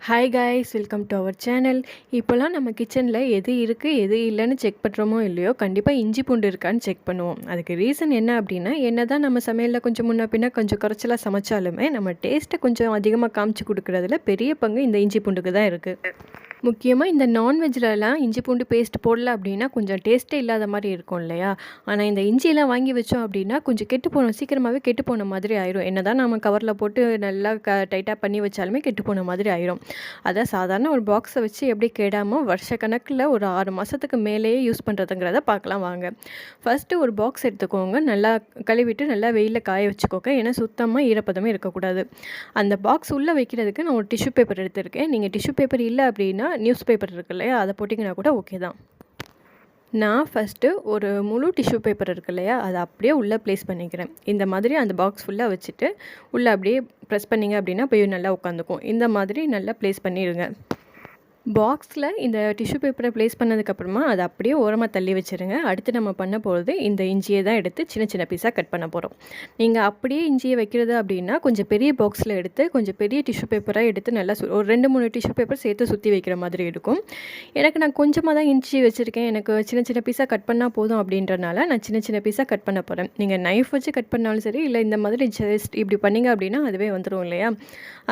Hi guys welcome to our channel இப்போல்லாம் நம்ம கிச்சனில் எது இருக்குது எது இல்லைன்னு செக் பண்ணுறோமோ இல்லையோ கண்டிப்பாக இஞ்சி பூண்டு இருக்கான்னு செக் பண்ணுவோம். அதுக்கு ரீசன் என்ன அப்படின்னா என்ன தான் நம்ம சமையலில் கொஞ்சம் முன்ன பின்ன கொஞ்சம் குறைச்சலாக சமைச்சாலுமே நம்ம டேஸ்ட்டை கொஞ்சம் அதிகமாக காமிச்சு கொடுக்குறதுல பெரிய பங்கு இந்த இஞ்சி பூண்டுக்கு தான் இருக்குது முக்கியமாக இந்த நான்வெஜ்லலாம் இஞ்சி பூண்டு பேஸ்ட் போடல அப்படின்னா கொஞ்சம் டேஸ்ட்டே இல்லாத மாதிரி இருக்கும் இல்லையா? ஆனால் இந்த இஞ்சியெல்லாம் வாங்கி வச்சோம் அப்படின்னா கொஞ்சம் கெட்டு போன சீக்கிரமாகவே கெட்டு போன மாதிரி ஆயிரும். என்ன தான் நம்ம கவரில் போட்டு நல்லா க டைட்டாக பண்ணி வச்சாலுமே கெட்டு போன மாதிரி ஆயிரும். அதான் சாதாரண ஒரு பாக்ஸை வச்சு எப்படி கெடாமல் வருஷ கணக்கில் ஒரு ஆறு மாதத்துக்கு மேலேயே யூஸ் பண்ணுறதுங்கிறத பார்க்கலாம் வாங்க. ஃபஸ்ட்டு ஒரு பாக்ஸ் எடுத்துக்கோங்க. நல்லா கழுவிட்டு நல்லா வெயிலில் காய வச்சுக்கோங்க. ஏன்னா சுத்தமாக ஈரப்பதமே இருக்கக்கூடாது. அந்த பாக்ஸ் உள்ளே வைக்கிறதுக்கு நான் ஒரு டிஷ்யூ பேப்பர் எடுத்திருக்கேன். நீங்கள் டிஷ்யூ பேப்பர் இல்லை அப்படின்னா நியூஸ் பேப்பர் இருக்கு இல்லையா அதை போட்டிங்கன்னா கூட ஓகே தான். நான் ஃபஸ்ட்டு ஒரு முழு டிஷ்யூ பேப்பர் இருக்கு இல்லையா அதை அப்படியே உள்ளே ப்ளேஸ் பண்ணிக்கிறேன். இந்த மாதிரி அந்த பாக்ஸ் ஃபுல்லாக வச்சுட்டு உள்ளே அப்படியே ப்ரெஸ் பண்ணிங்க அப்படின்னா போய் நல்லா உட்காந்துக்கும். இந்த மாதிரி நல்லா ப்ளேஸ் பண்ணிடுங்க. பாக்ஸில் இந்த டிஷ்யூ பேப்பரை ப்ளேஸ் பண்ணதுக்கப்புறமா அதை அப்படியே ஓரமாக தள்ளி வச்சுருங்க. அடுத்து நம்ம பண்ண போகிறது இந்த இஞ்சியை தான் எடுத்து சின்ன சின்ன பீஸாக கட் பண்ண போகிறோம் நீங்கள் அப்படியே இஞ்சியை வைக்கிறது அப்படின்னா கொஞ்சம் பெரிய பாக்ஸில் எடுத்து கொஞ்சம் பெரிய டிஷ்யூ பேப்பராக எடுத்து நல்லா சு ஒரு ரெண்டு மூணு டிஷ்யூ பேப்பர் சேர்த்து சுற்றி வைக்கிற மாதிரி இருக்கும் எனக்கு நான் கொஞ்சமாக தான் இஞ்சி வச்சுருக்கேன். எனக்கு சின்ன சின்ன பீஸாக கட் பண்ணால் போதும் அப்படின்றனால நான் சின்ன சின்ன பீஸாக கட் பண்ண போகிறேன் நீங்கள் நைஃப் வச்சு கட் பண்ணாலும் சரி இல்லை இந்த மாதிரி ஜஸ்ட் இப்படி பண்ணிங்க அப்படின்னா அதுவே வந்துடும் இல்லையா?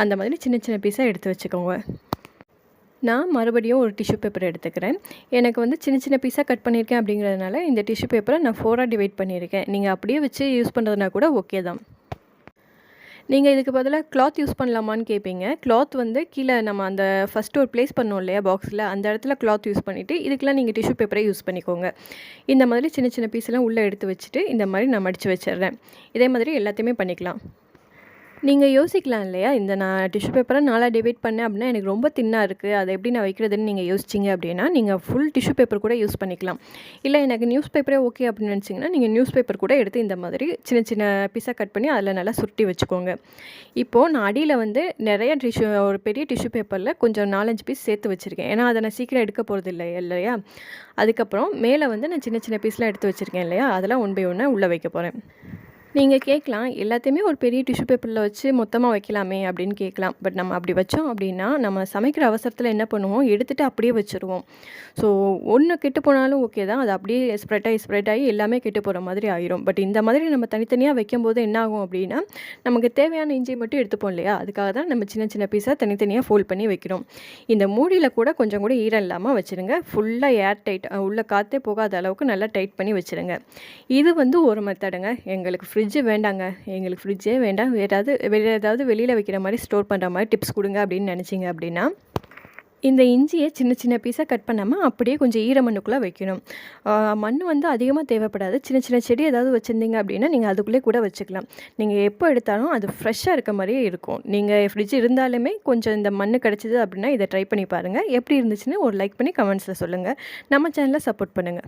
அந்த மாதிரி சின்ன சின்ன பீஸாக எடுத்து வச்சுக்கோங்க. நான் மறுபடியும் ஒரு டிஷ்யூ பேப்பர் எடுத்துக்கிறேன். எனக்கு வந்து சின்ன சின்ன பீஸாக கட் பண்ணியிருக்கேன் அப்படிங்கிறதுனால இந்த டிஷ்யூ பேப்பரை நான் ஃபோராக டிவைட் பண்ணியிருக்கேன். நீங்கள் அப்படியே வச்சு யூஸ் பண்ணுறதுனா கூட ஓகே தான். நீங்கள் இதுக்கு பதிலாக கிளாத் யூஸ் பண்ணலாமான்னு கேட்பீங்க கிளாத் வந்து கீழே நம்ம அந்த ஃபஸ்ட்டு ஒரு ப்ளேஸ் பண்ணோம் இல்லையா பாக்ஸில் அந்த இடத்துல கிளாத் யூஸ் பண்ணிவிட்டு இதுக்கெலாம் நீங்கள் டிஷ்யூ பேப்பரை யூஸ் பண்ணிக்கோங்க. இந்த மாதிரி சின்ன சின்ன பீஸ்லாம் உள்ளே எடுத்து வச்சுட்டு இந்த மாதிரி நான் மடித்து வச்சிடுறேன். இதே மாதிரி எல்லாத்தையுமே பண்ணிக்கலாம். நீங்கள் யோசிக்கலாம் இல்லையா? இந்த நான் டிஷ்யூ பேப்பரை நாளாக டிவைட் பண்ணேன் அப்படின்னா எனக்கு ரொம்ப தின்னாக இருக்குது அதை எப்படி நான் வைக்கிறதுன்னு நீங்கள் யோசிச்சிங்க அப்படின்னா நீங்கள் ஃபுல் டிஷ்யூ பேப்பர் கூட யூஸ் பண்ணிக்கலாம். இல்லை எனக்கு நியூஸ் பேப்பரே ஓகே அப்படின்னு நினச்சிங்கன்னா நீங்கள் நியூஸ் பேப்பர் கூட எடுத்து இந்த மாதிரி சின்ன சின்ன பீஸாக கட் பண்ணி அதில் நல்லா சுருட்டி வச்சுக்கோங்க. இப்போது நான் அடியில் வந்து நிறைய டிஷ்யூ ஒரு பெரிய டிஷ்யூ பேப்பரில் கொஞ்சம் நாலஞ்சு பீஸ் சேர்த்து வச்சுருக்கேன். ஏன்னா அதை நான் சீக்கிரம் எடுக்க போகிறது இல்லை இல்லையா? அதுக்கப்புறம் மேலே வந்து நான் சின்ன சின்ன பீஸ்லாம் எடுத்து வச்சுருக்கேன் இல்லையா? அதெல்லாம் ஒன் பை ஒன்னாக உள்ளே வைக்க போகிறேன் நீங்கள் கேட்கலாம் எல்லாத்தையுமே ஒரு பெரிய டிஷ்யூ பேப்பரில் வச்சு மொத்தமாக வைக்கலாமே அப்படின்னு கேட்கலாம் பட் நம்ம அப்படி வச்சோம் அப்படின்னா நம்ம சமைக்கிற அவசரத்தில் என்ன பண்ணுவோம்? எடுத்துகிட்டு அப்படியே வச்சுருவோம். ஸோ ஒன்று கெட்டு போனாலும் ஓகே தான். அது அப்படியே ஸ்ப்ரெட் ஆகி ஸ்ப்ரெட் ஆகி எல்லாமே கெட்டு போகிற மாதிரி ஆயிரும். பட் இந்த மாதிரி நம்ம தனித்தனியாக வைக்கும்போது என்ன ஆகும் அப்படின்னா நமக்கு தேவையான இஞ்சி மட்டும் எடுத்துப்போம் இல்லையா? அதுக்காக தான் நம்ம சின்ன சின்ன பீஸாக தனித்தனியாக ஃபோல்ட் பண்ணி வைக்கிறோம். இந்த மூடியில் கூட கொஞ்சம் கூட ஈரம் இல்லாமல் வச்சுருங்க. ஃபுல்லாக ஏர் டைட் உள்ள காற்றே போகாத அளவுக்கு நல்லா டைட் பண்ணி வச்சுருங்க. இது வந்து ஒரு மெத்தடுங்க எங்களுக்கு ஃப்ரிட்ஜ் வேண்டாங்க. எங்களுக்கு ஃப்ரிட்ஜே வேண்டாம். ஏதாவது வேறு ஏதாவது வெளியில் வைக்கிற மாதிரி ஸ்டோர் பண்ணுற மாதிரி டிப்ஸ் கொடுங்க அப்படின்னு நினச்சிங்க அப்படின்னா இந்த இஞ்சியை சின்ன சின்ன பீஸாக கட் பண்ணாமல் அப்படியே கொஞ்சம் ஈர மண்ணுக்குள்ளே வைக்கணும் மண் வந்து அதிகமாக தேவைப்படாது. சின்ன சின்ன செடி ஏதாவது வச்சுருந்தீங்க அப்படின்னா நீங்கள் அதுக்குள்ளே கூட வச்சுக்கலாம். நீங்கள் எப்போ எடுத்தாலும் அது ஃப்ரெஷ்ஷாக இருக்க மாதிரியே இருக்கும். நீங்கள் ஃப்ரிட்ஜ் இருந்தாலுமே கொஞ்சம் இந்த மண் கிடச்சிது அப்படின்னா இதை ட்ரை பண்ணி பாருங்கள் எப்படி இருந்துச்சுன்னு ஒரு லைக் பண்ணி கமெண்ட்ஸில் சொல்லுங்கள் நம்ம சேனலை சப்போர்ட் பண்ணுங்கள்